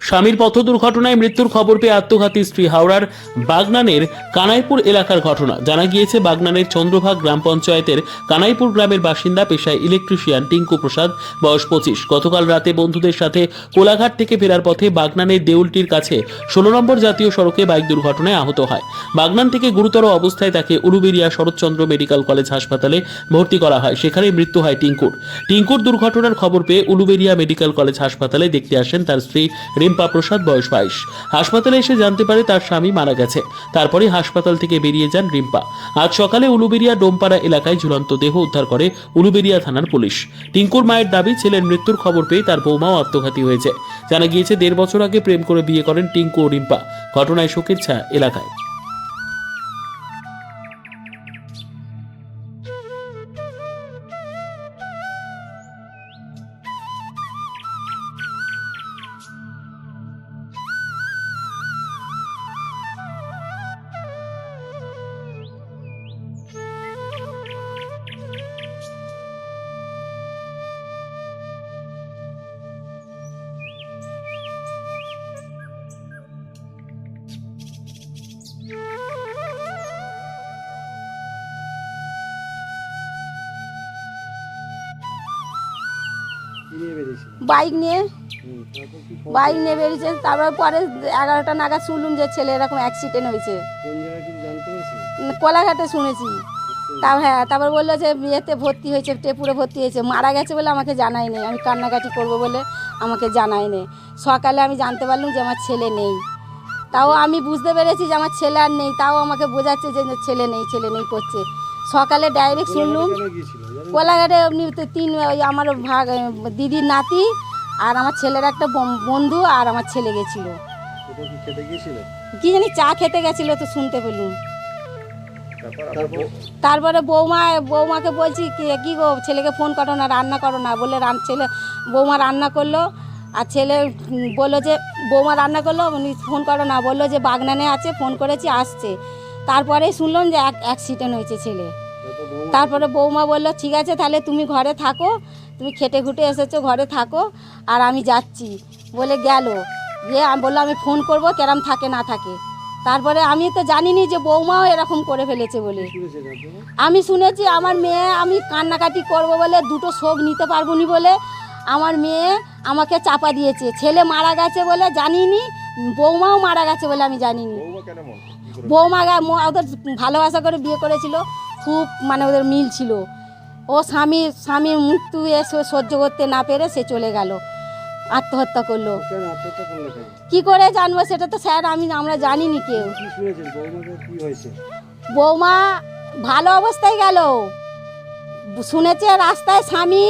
স্বামীর পথ দুর্ঘটনায় মৃত্যুর খবর পেয়ে আত্মঘাতী স্ত্রী হাওড়ার বাগনানের কানাইপুর এলাকার ঘটনা। জানা গিয়েছে, বাগনানের চন্দ্রভাগ গ্রাম পঞ্চায়েতের কানাইপুর গ্রামের বাসিন্দা পেশায় ইলেকট্রিশিয়ান টিঙ্কু প্রসাদ, বয়স পঁচিশ। গতকাল রাতে বন্ধুদের সাথে কোলাঘাট থেকে ফেরার পথে বাগনানের দেউলটির কাছে ষোলো নম্বর জাতীয় সড়কে বাইক দুর্ঘটনায় আহত হয়। বাগনান থেকে গুরুতর অবস্থায় তাকে উলুবেরিয়া শরৎচন্দ্র মেডিকেল কলেজ হাসপাতালে ভর্তি করা হয়। সেখানে মৃত্যু হয় টিঙ্কুর। টিঙ্কুর দুর্ঘটনার খবর পেয়ে উলুবেরিয়া মেডিকেল কলেজ হাসপাতালে দেখতে আসেন তার স্ত্রী রিম্পা প্রসাদ বয়স বাইশ। হাসপাতালে এসে জানতে পারে তার স্বামী মারা গেছে। তারপরে হাসপাতাল থেকে বেরিয়ে যান রিম্পা। আজ সকালে উলুবেরিয়া ডোমপাড়া এলাকায় ঝুলন্ত দেহ উদ্ধার করে উলুবেরিয়া থানার পুলিশ। টিঙ্কুর মায়ের দাবি, ছেলের মৃত্যুর খবর পেয়ে তার বৌমাও আত্মঘাতী হয়েছে। জানা গিয়েছে, দেড় বছর আগে প্রেম করে বিয়ে করেন টিঙ্কু ও রিম্পা। ঘটনায় শোকের ছায়া এলাকায়। বাইক নিয়ে? বাইক নিয়ে বেরিয়েছে তারপর পরে এগারোটা নাগাদ শুনলুম যে ছেলে এরকম অ্যাক্সিডেন্ট হয়েছে। কোলাঘাটে শুনেছি। তাও হ্যাঁ তারপর বলল যে বিয়েতে ভর্তি হয়েছে টেপুরে ভর্তি হয়েছে মারা গেছে বলে আমাকে জানাই নেই আমি কান্নাকাটি করব বলে আমাকে জানাই নেই সকালে আমি জানতে পারলাম যে আমার ছেলে নেই। তাও আমি বুঝতে পেরেছি যে আমার ছেলে আর নেই তাও আমাকে বোঝাচ্ছে যে ছেলে নেই ছেলে নেই করছে। সকালে ডাইরেক্ট শুনলুম। কোলাঘাটে এমনি তিন ওই আমার ভাগ দিদির নাতি আর আমার ছেলের একটা বন্ধু আর আমার ছেলে গেছিল। কি জানি চা খেতে গেছিল তো শুনতে পেলুম। তারপরে বৌমা বৌমাকে বলছি কি কি গো ছেলেকে ফোন করো না রান্না করো না। বলে রান ছেলে বৌমা রান্না করল। আর ছেলে বলল যে বৌমা রান্না করল? ফোন করো না। বলল যে বাগনানে আছে ফোন করেছি আসছে। তারপরে শুনলাম যে এক অ্যাক্সিডেন্ট হয়েছে ছেলে। তারপরে বৌমা বলল, ঠিক আছে, তাহলে তুমি ঘরে থাকো, তুমি খেটে খুটে এসেছ, ঘরে থাকো, আর আমি যাচ্ছি। বলে গেল। গিয়ে আমি বলল, আমি ফোন করব, কেরাম থাকে, না থাকে। তারপরে আমি তো জানিনি যে বৌমাও এরকম করে ফেলেছে বলে। আমি শুনেছি, আমার মেয়ে, আমি কান্নাকাটি করব বলে দুটো শোক নিতে পারব নি বলে, আমার মেয়ে আমাকে চাপা দিয়েছে। ছেলে মারা গেছে বলে জানিনি বৌমাও মারা গেছে বলে আমি জানিনি। বৌমা ওদের ভালোবাসা করে বিয়ে করেছিল খুব মানে ওদের মিল ছিল। ও স্বামী স্বামীর মৃত্যু এসে সহ্য করতে না পেরে সে চলে গেল আত্মহত্যা করল। কি করে জানব সেটা তো স্যার আমি আমরা জানিনি কেউ। বৌমা ভালো অবস্থায় গেল। শুনেছে রাস্তায় স্বামী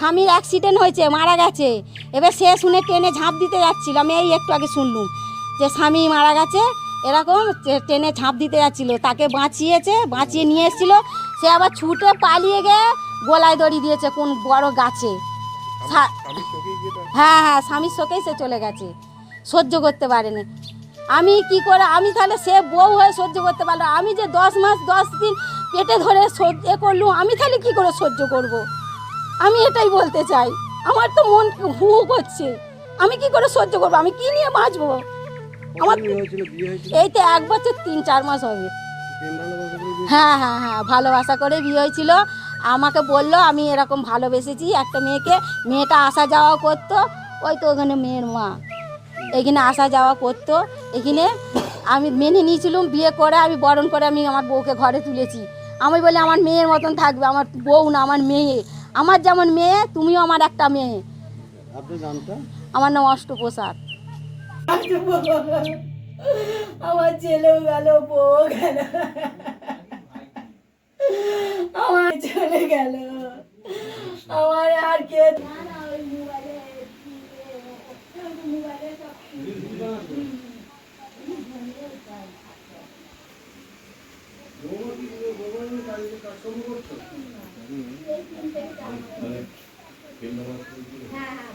স্বামীর অ্যাক্সিডেন্ট হয়েছে মারা গেছে। এবার সে শুনে ট্রেনে ঝাঁপ দিতে যাচ্ছিল। আমি এই একটু আগে শুনলুম যে স্বামী মারা গেছে এরকম ট্রে- ট্রেনে ঝাঁপ দিতে যাচ্ছিল। তাকে বাঁচিয়েছে বাঁচিয়ে নিয়ে এসেছিল। সে আবার ছুটে পালিয়ে গিয়ে গলায় দড়ি দিয়েছে কোন বড় গাছে। হ্যাঁ হ্যাঁ স্বামীর শোকেই সে চলে গেছে। সহ্য করতে পারেনি। আমি কি করে আমি তাহলে সে বউ হয়ে সহ্য করতে পারল? আমি যে দশ মাস দশ দিন পেটে ধরে সহ্য এ করলুম আমি তাহলে কি করে সহ্য করব। আমি এটাই বলতে চাই। আমার তো মন হু করছে। আমি কি করে সহ্য করব? আমি কি নিয়ে বাঁচবো? আমার এই তো এক বছর তিন চার মাস হবে। হ্যাঁ হ্যাঁ হ্যাঁ ভালোবাসা করে বিয়ে হয়েছিল। আমাকে বলল আমি এরকম ভালোবেসেছি একটা মেয়েকে। মেয়েটা আসা যাওয়া করতো। ওই তো ওখানে মেয়ের মা। এখানে আসা যাওয়া করতো। এখানে আমি মেনে নিয়েছিলাম বিয়ে করে আমি বরণ করে আমি আমার বউকে ঘরে তুলেছি। আমি বলি আমার মেয়ের মতন থাকবে আমার বউ না আমার মেয়ে। আমার যেমন মেয়ে তুমিও আমার একটা মেয়ে। আমার নাম অষ্টপ্রসাদ। আমার ছেলেও গেল বউ গেল। আমার চলে গেল। আমার আর কে মানে হ্যাঁ হ্যাঁ।